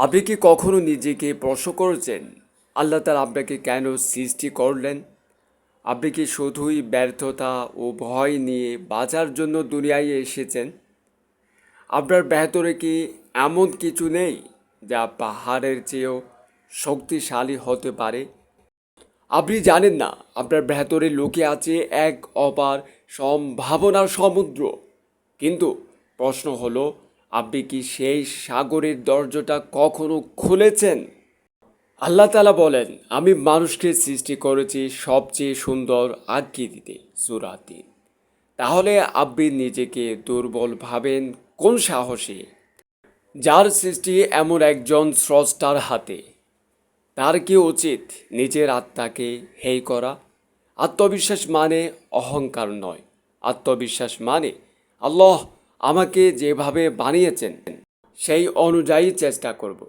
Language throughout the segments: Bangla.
আপনি কি কখনো নিজেকে প্রশ্ন করেছেন, আল্লাহ তালা আপনাকে কেন সৃষ্টি করলেন? আপনি কি শুধুই ব্যর্থতা ও ভয় নিয়ে বাঁচার জন্য দুনিয়ায় এসেছেন? আপনার ভেতরে কি এমন কিছু নেই যা পাহাড়ের চেয়েও শক্তিশালী হতে পারে? আপনি জানেন না, আপনার ভেতরে লোকে আছে এক অপার সম্ভাবনার সমুদ্র। কিন্তু প্রশ্ন হলো আপনি কি সেই সাগরের দরজাটা কখনো খুলেছেন? আল্লাহ তালা বলেন, আমি মানুষকে সৃষ্টি করেছি সবচেয়ে সুন্দর আকৃতিতে সুরাতি তাহলে আপনি নিজেকে দুর্বল ভাবেন কোন সাহসে? যার সৃষ্টি এমন একজন স্রষ্টার হাতে, তার কি উচিত নিজের আত্মাকে হেই করা? আত্মবিশ্বাস মানে অহংকার নয়। আত্মবিশ্বাস মানে আল্লাহ আমাকে যেভাবে বানিয়েছেন, সেই অনুযায়ী চেষ্টা করব।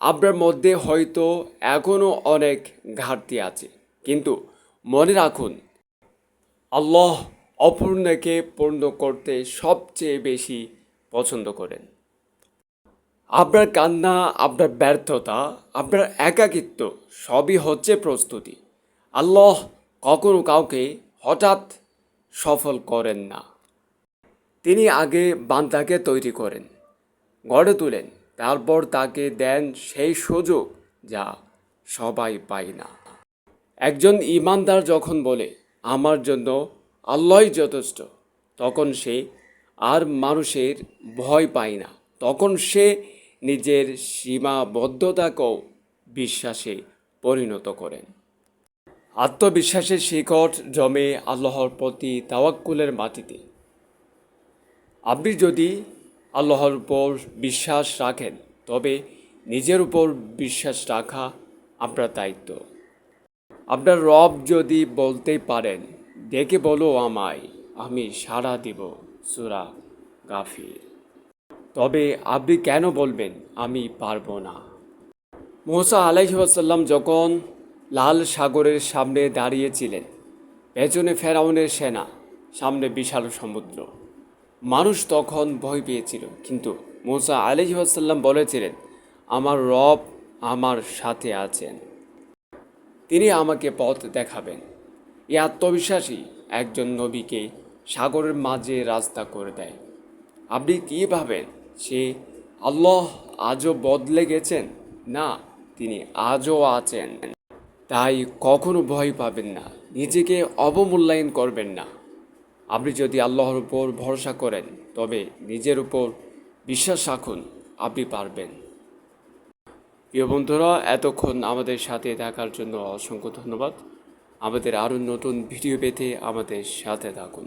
আপনার মধ্যে হয়তো এখনও অনেক ঘাটতি আছে, কিন্তু মনে রাখুন, আল্লাহ অপূর্ণকে পূর্ণ করতে সবচেয়ে বেশি পছন্দ করেন। আপনার কান্না, আপনার ব্যর্থতা, আপনার একাকিত্ব সবই হচ্ছে প্রস্তুতি। আল্লাহ কখনো কাউকে হঠাৎ সফল করেন না। তিনি আগে বান্দাকে তৈরি করেন, গড়ে তোলেন, তারপর তাকে দেন সেই সুযোগ যা সবাই পায় না। একজন ইমানদার যখন বলে, আমার জন্য আল্লাহই যথেষ্ট, তখন সে আর মানুষের ভয় পায় না। তখন সে নিজের সীমাবদ্ধতাকেও বিশ্বাসে পরিণত করেন। আত্মবিশ্বাসের শিকড় জমে আল্লাহর প্রতি তাওয়াক্কুলের মাটিতে। আপনি যদি আল্লাহর উপর বিশ্বাস রাখেন, তবে নিজের উপর বিশ্বাস রাখা আপনার দায়িত্ব। আপনার রব যদি বলতে পারেন ডেকে বলো আমায়, আমি সাড়া দিব সুরা গাফির। তবে আপনি কেন বলবেন, আমি পারব না? মোসা আলাইসাল্লাম যখন লাল সাগরের সামনে দাঁড়িয়েছিলেন, পেছনে ফেরাউনের সেনা, সামনে বিশাল সমুদ্র। মানুষ তখন ভয় পেয়েছিল। কিন্তু মোসা আলহিহাসাল্লাম বলেছিলেন, আমার রব আমার সাথে আছেন। তিনি আমাকে পথ দেখাবেন। এই আত্মবিশ্বাসী একজন নবীকে সাগরের মাঝে রাস্তা করে দেয়। আপনি কী ভাবেন, সে আল্লাহ আজও বদলে গেছেন? না, তিনি আজও আছেন। তাই কখনো ভয় পাবেন না। নিজেকে অবমূল্যায়ন করবেন না। আপনি যদি আল্লাহর উপর ভরসা করেন, তবে নিজের উপর বিশ্বাস রাখুন, আপনি পারবেন। প্রিয় বন্ধুরা, এতক্ষণ আমাদের সাথে থাকার জন্য অসংখ্য ধন্যবাদ। আমাদের আরও নতুন ভিডিও পেতে আমাদের সাথে থাকুন।